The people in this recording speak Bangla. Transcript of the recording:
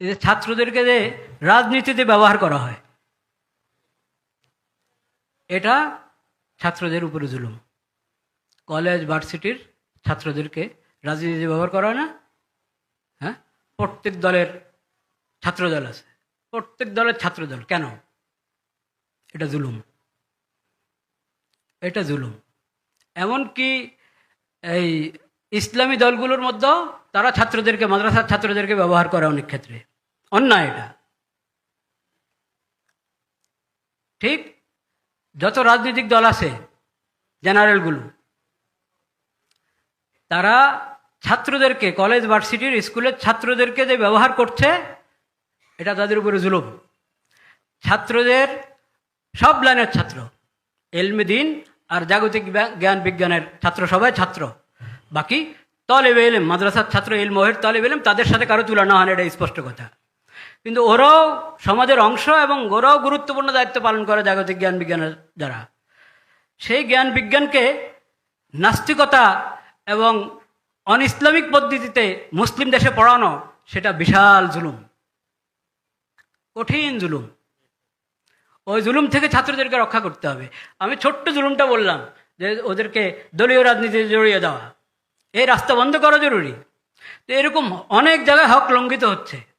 যে ছাত্রদেরকে যে রাজনীতিতে ব্যবহার করা হয়, এটা ছাত্রদের উপরে জুলুম। কলেজ, ভার্সিটির ছাত্রদেরকে রাজনীতিতে ব্যবহার করা হয় না? হ্যাঁ? প্রত্যেক দলের ছাত্রদল আছে। প্রত্যেক দলের ছাত্রদল। কেন? এটা জুলুম। এটা জুলুম। এমনকি এই ইসলামী দলগুলোর মধ্যেও তারা ছাত্রদেরকে, মাদ্রাসার ছাত্রদেরকে ব্যবহার করে অনেক ক্ষেত্রে। অন্যায় এটা ঠিক? যত রাজনৈতিক দল আছে, জেনারেলগুলো, তারা ছাত্রদেরকে, কলেজ, ভার্সিটির স্কুলের ছাত্রদেরকে যে ব্যবহার করছে, এটা তাদের উপরে জুলুম। ছাত্রদের সব লাইনের ছাত্র, এলমে দিন আর জাগতিক জ্ঞান বিজ্ঞানের ছাত্র সবাই ছাত্র। বাকি তলেবে এলেম, মাদ্রাসার ছাত্র এল মহের তলেবে এলেম, তাদের সাথে কারও তুলনা হয় না, এটা স্পষ্ট কথা। কিন্তু ওরাও সমাজের অংশ এবং ওরাও গুরুত্বপূর্ণ দায়িত্ব পালন করে জাগতিক জ্ঞান বিজ্ঞানের দ্বারা। সেই জ্ঞান বিজ্ঞানকে নাস্তিকতা এবং অন ইসলামিক পদ্ধতিতে মুসলিম দেশে পড়ানো, সেটা বিশাল জুলুম। কঠিন জুলুম। ওই জুলুম থেকে ছাত্রদেরকে রক্ষা করতে হবে। আমি ছোট্ট জুলুমটা বললাম যে ওদেরকে দলীয় রাজনীতিতে জড়িয়ে দেওয়া। এই রাস্তা বন্ধ করা জরুরি। তো এরকম অনেক জায়গায় হক লঙ্ঘিত হচ্ছে।